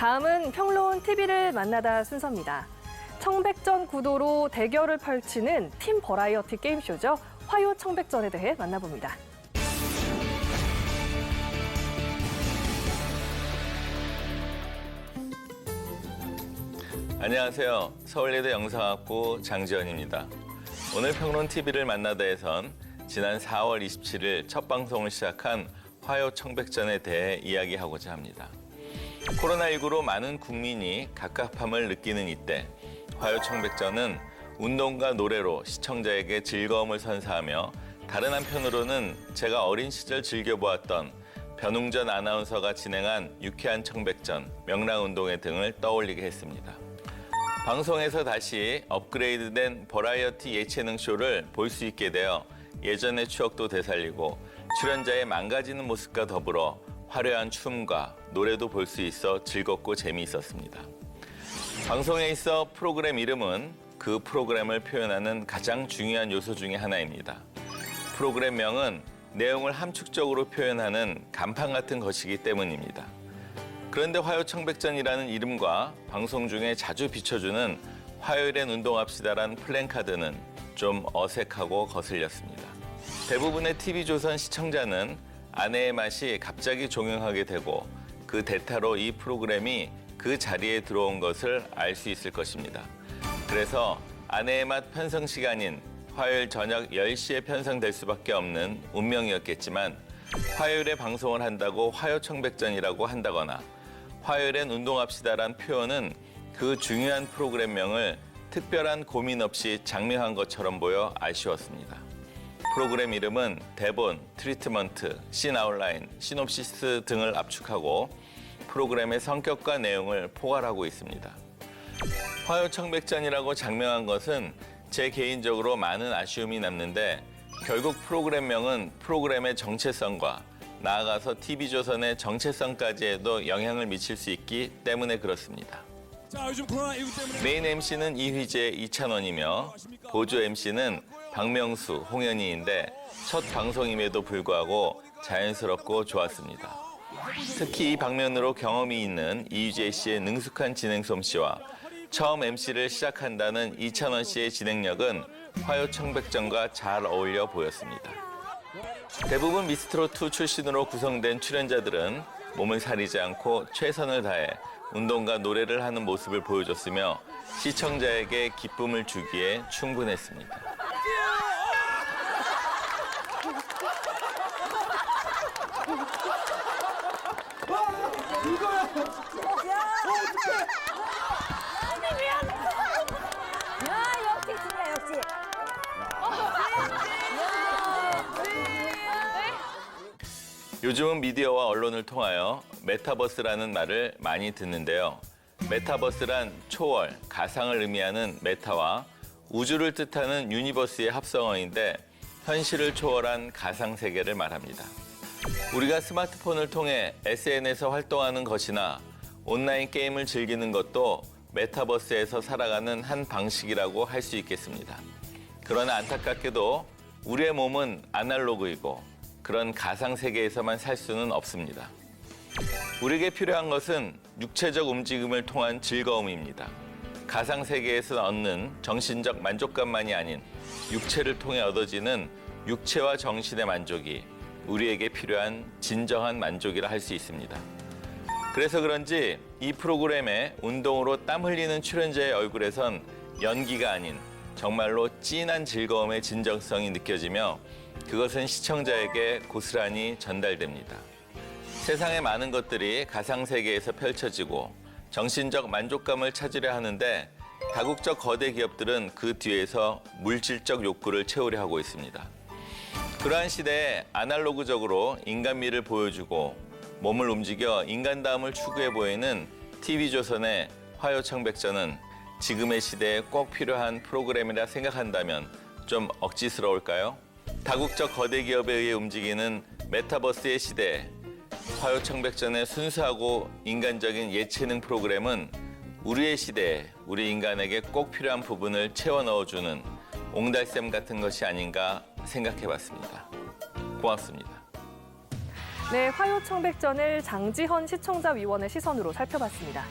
다음은 평론 TV를 만나다 순서입니다. 청백전 구도로 대결을 펼치는 팀 버라이어티 게임쇼죠. 화요 청백전에 대해 만나봅니다. 안녕하세요. 서울예대 영상학부 장지현입니다. 오늘 평론 TV를 만나다에선 지난 4월 27일 첫 방송을 시작한 화요 청백전에 대해 이야기하고자 합니다. 코로나19로 많은 국민이 갑갑함을 느끼는 이때 화요 청백전은 운동과 노래로 시청자에게 즐거움을 선사하며 다른 한편으로는 제가 어린 시절 즐겨보았던 변웅전 아나운서가 진행한 유쾌한 청백전, 명랑운동회 등을 떠올리게 했습니다. 방송에서 다시 업그레이드된 버라이어티 예체능 쇼를 볼 수 있게 되어 예전의 추억도 되살리고 출연자의 망가지는 모습과 더불어 화려한 춤과 노래도 볼 수 있어 즐겁고 재미있었습니다. 방송에 있어 프로그램 이름은 그 프로그램을 표현하는 가장 중요한 요소 중의 하나입니다. 프로그램명은 내용을 함축적으로 표현하는 간판 같은 것이기 때문입니다. 그런데 화요청백전이라는 이름과 방송 중에 자주 비춰주는 화요일엔 운동합시다란 플랜카드는 좀 어색하고 거슬렸습니다. 대부분의 TV조선 시청자는 아내의 맛이 갑자기 종영하게 되고 그 대타로 이 프로그램이 그 자리에 들어온 것을 알 수 있을 것입니다. 그래서 아내의 맛 편성 시간인 화요일 저녁 10시에 편성될 수밖에 없는 운명이었겠지만 화요일에 방송을 한다고 화요청백전이라고 한다거나 화요일엔 운동합시다란 표현은 그 중요한 프로그램명을 특별한 고민 없이 장명한 것처럼 보여 아쉬웠습니다. 프로그램 이름은 대본, 트리트먼트, 씬 아웃라인, 시놉시스 등을 압축하고 프로그램의 성격과 내용을 포괄하고 있습니다. 화요청백전이라고 장명한 것은 제 개인적으로 많은 아쉬움이 남는데 결국 프로그램명은 프로그램의 정체성과 나아가서 TV조선의 정체성까지에도 영향을 미칠 수 있기 때문에 그렇습니다. 자 요즘 코로나19 때문에 메인 MC는 이휘재, 이찬원이며 보조 MC는 박명수, 홍현희인데 첫 방송임에도 불구하고 자연스럽고 좋았습니다. 특히 이 방면으로 경험이 있는 이휘재 씨의 능숙한 진행 솜씨와 처음 MC를 시작한다는 이찬원 씨의 진행력은 화요 청백전과 잘 어울려 보였습니다. 대부분 미스트롯2 출신으로 구성된 출연자들은 몸을 사리지 않고 최선을 다해 운동과 노래를 하는 모습을 보여줬으며 시청자에게 기쁨을 주기에 충분했습니다. 야 역시 진짜 역시. 요즘은 미디어와 언론을 통하여 메타버스라는 말을 많이 듣는데요. 메타버스란 초월, 가상을 의미하는 메타와 우주를 뜻하는 유니버스의 합성어인데 현실을 초월한 가상 세계를 말합니다. 우리가 스마트폰을 통해 SNS에서 활동하는 것이나 온라인 게임을 즐기는 것도 메타버스에서 살아가는 한 방식이라고 할 수 있겠습니다. 그러나 안타깝게도 우리의 몸은 아날로그이고 그런 가상 세계에서만 살 수는 없습니다. 우리에게 필요한 것은 육체적 움직임을 통한 즐거움입니다. 가상 세계에서 얻는 정신적 만족감만이 아닌 육체를 통해 얻어지는 육체와 정신의 만족이 우리에게 필요한 진정한 만족이라 할 수 있습니다. 그래서 그런지 이 프로그램에 운동으로 땀 흘리는 출연자의 얼굴에선 연기가 아닌 정말로 진한 즐거움의 진정성이 느껴지며 그것은 시청자에게 고스란히 전달됩니다. 세상의 많은 것들이 가상세계에서 펼쳐지고 정신적 만족감을 찾으려 하는데 다국적 거대 기업들은 그 뒤에서 물질적 욕구를 채우려 하고 있습니다. 그러한 시대에 아날로그적으로 인간미를 보여주고 몸을 움직여 인간다움을 추구해 보이는 TV조선의 화요청백전은 지금의 시대에 꼭 필요한 프로그램이라 생각한다면 좀 억지스러울까요? 다국적 거대 기업에 의해 움직이는 메타버스의 시대에 화요청백전의 순수하고 인간적인 예체능 프로그램은 우리의 시대에 우리 인간에게 꼭 필요한 부분을 채워 넣어주는 옹달샘 같은 것이 아닌가 생각해 봤습니다. 고맙습니다. 네, 화요 청백전을 장지헌 시청자 위원의 시선으로 살펴봤습니다.